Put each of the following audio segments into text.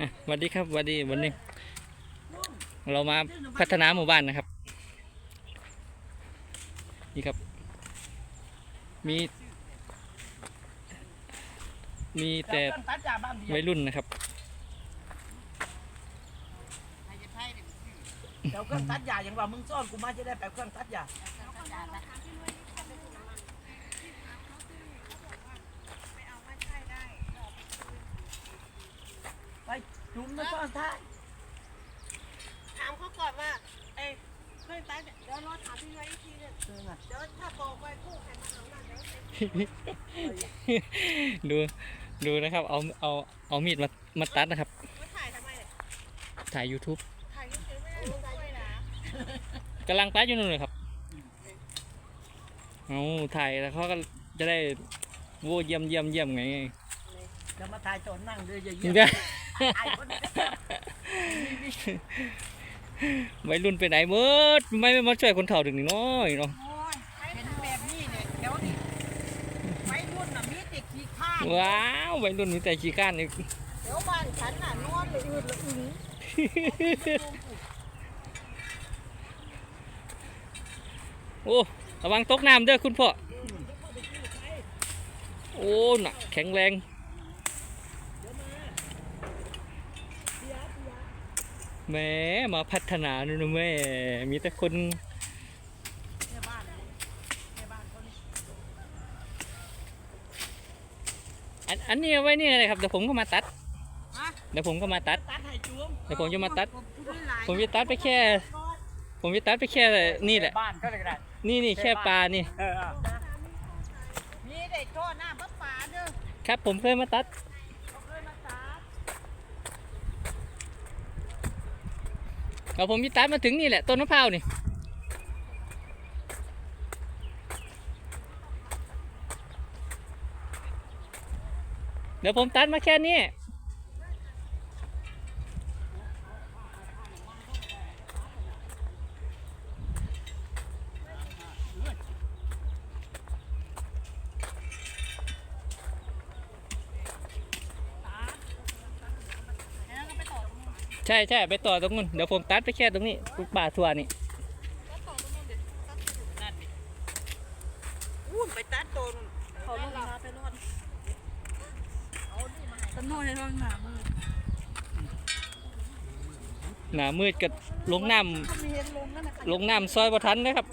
อะสวัสดีครับสวัสดีวันนี้ เรามาพัฒนาหมู่บ้านนะครับ นี่ครับ มี มีแต่วัยรุ่นนะครับ เดี๋ยวเครื่องตัดยาอย่างว่ามึงซ่อนกูมาจะได้ไปเครื่องตัดยาไป จุ่มมาซ่อนท้ายถามเขาก่อนว่าเอ้ยเคยตายเดี๋ยวรอถามพี่ไว้อีกทีหนึงเออน่ะเดี๋ยวถ้าบอกไว้กู้ใครมาเอาหน้าเดี๋ยวเต็มดูดูนะครับ เอาเอาเอามีดมามาตัดนะครับ มาถ่ายทำไมเนี่ยถ่าย YouTube ถ่ายเฉยๆไม่ได้ลงด้วยนะกำลังตัดอยู่นู่นเลยครับเอาถ่ายแล้วเขาก็จะได้โว้เยี่ยมเยี่ยมเยี่ยมไงจะมาทายโจนนั่งด้วยเยอะเดี๋ยวๆไอ้คนนี้ วัยรุ่นไปไหนหมดไม่ไม่มาช่วยคนเฒ่าถึงนี่น้อยเนาะโอ้ยเห็นแบบนี้เนี่ยเดี๋ยวนี่ไว้รุ่นน่ะมีแต่ขี้ข้านว้าววัยรุ่นมีแต่ขี้ก้านนี่เดี๋ยวบ้านฉันน่ะนอนเลยอืดละอึงโอ้ระวังตกน้ำเด้อคุณพ่อโอ้หนักแข็งแรง แหมมาพัฒนาดูนะแม่มีแต่คนในบ้านในบ้านคนอันอันนี้เอาไว้นี่เลยครับเดี๋ยวผมก็มาตัดฮะเดี๋ยวผมก็มาตัดตัดให้จุ่มเดี๋ยวผมจะมาตัดหลายผมจะตัดไปแค่ ผมจะตัดไปแค่นี่แหละบ้านก็เลยได้นี่นี่แค่ปลานี่เออมีเด็กโทษหน้าป้าป๋าเด้อครับผมเคยมาตัด เขาเคยมาตา เอาผมพี่ตัดมาถึงนี่แหละต้นมะพร้าวนี่เดี๋ยวผมตัดมาแค่นี้ แล้วก็ไปต่อตรงนู้น ใช่ใช่ไปต่อตรงนู้นเดี๋ยวผมตัดไปแค่ตรงนี้ป่าทั่วนี่แล้วต่อตรงนู้นเดี๋ยวตัดไปอยู่นั่นดิอู้ไปตัดโดนเขาลงมาไปรอดตะโน่ในร่องหนามือหนามืดกับลงน้เขามีเห็นลงนั่นน่ะำลงน้ำซอยบ่ทันนะครับ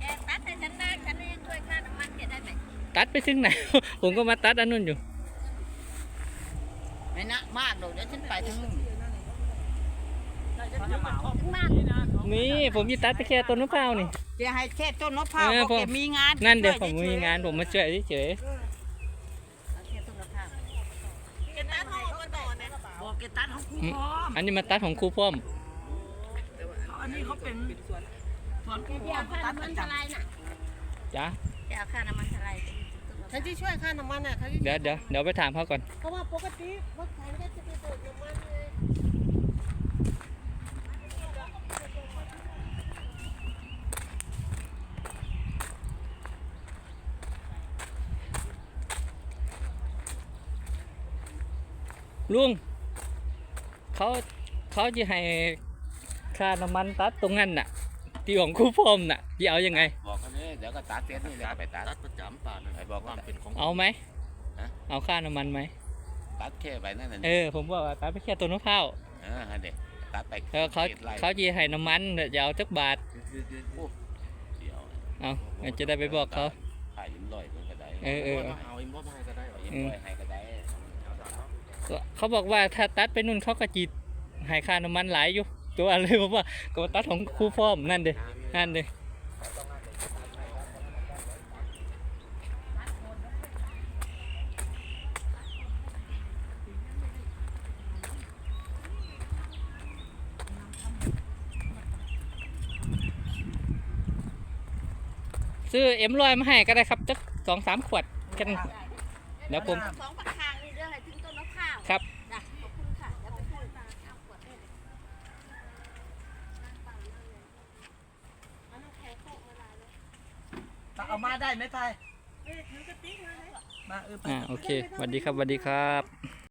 แอบตัดให้ฉันได้ฉันนี่ช่วยค่าน้ำมันเก็บได้ไหมตัดไปถึงไหน ผมก็มาตัดอันนู้นอยู่ไม่นะมากหรอกเดี๋ยวฉันไปถึงนู่น จะเหมา ถึงมาก นี่ผมจะตัดไปแค่ต้นมะพร้าวนี่ จะให้แค่ต้นมะพร้าวเออบอกผม แกมีงานนั่นเดี๋ยวผช่มฉมีงานผมมาช่วยเฉยเอาเทียบต้นมะพร้าวเก็บตัดห้องมาต่อเนี่ยบอกแกตัดของครูพร้อมๆอันนี้มาตัดของครูพ่อมอันนี้เขาเป็นสวนสวนครูพเดี๋ร้ยอวมค่าตัดน้ำปมันระจเท่าไรน่ะจ้ะเดี๋ยวค่าน้ำมันเท่าไรฉันจะช่วยค่าน้ำมันน่ะเขาจะเดี๋ยวเดี๋ยวเดี๋ยวไปถามเขาก่อนเพราะว่าปกติรถไถก็จะไปเติมน้ำมันเล ลุงเขาเขาจะให้ค่าน้ำมันตัดตรงนั้นน่ะ ที่ของครูพ่อมน่ะจะเอายังไง บอกเขาเนี่ยเดี๋ยวก็ตัดเสร็จนี่เดี๋ยวก็ไปตัดตัดประจำป่านะไอ้บอกว่าว่ามันเป็นของ เอาไหมฮะ เอาค่าน้ำมันไหมตัดแค่ไปนั่นน่ะเออผมบอกว่าตัดไปแค่ต้นมะพร้าวเออให้เด็กตัดไปแล้วเขาจ็ดไร่เขาจะให้น้ำมันเดี๋ยวจะเอาจักบาทโอ้เดี๋ยวเอาจะได้ไปบอกเขาขายยิ้มลอยมันก็ได้เออเออว่าเอาอิมบให้ก็ได้ขายยิ้มลอยให้ก็ได้ เขาบอกว่าถ้าตัดไปนู่นเขาก็จีให้ค่าน้ำมันหลายอยู่ ตัวอะไรผมว่าก็ตัดของครูพ่อมนั่นเด้นั่นเด้ซื้อเอ็มลอยมาให้ก็ได้ครับจักสองสามขวดแค่นั้นเดี๋ยวผม สองปากทางนี่เรื่องอะไรถึงต้นมะพร้าว ครับ จ้ะขอบคุณค่ะเดี๋ยวไปพูดตาเอาขวดได้เลยเอาน้ำแข็งโคกมาลายเลย เอามาได้ไหมไทยเอ๊ะถือกระติกมาเลยมาเออไป อ่าโอเคสวัสดีครับสวัสดีครับ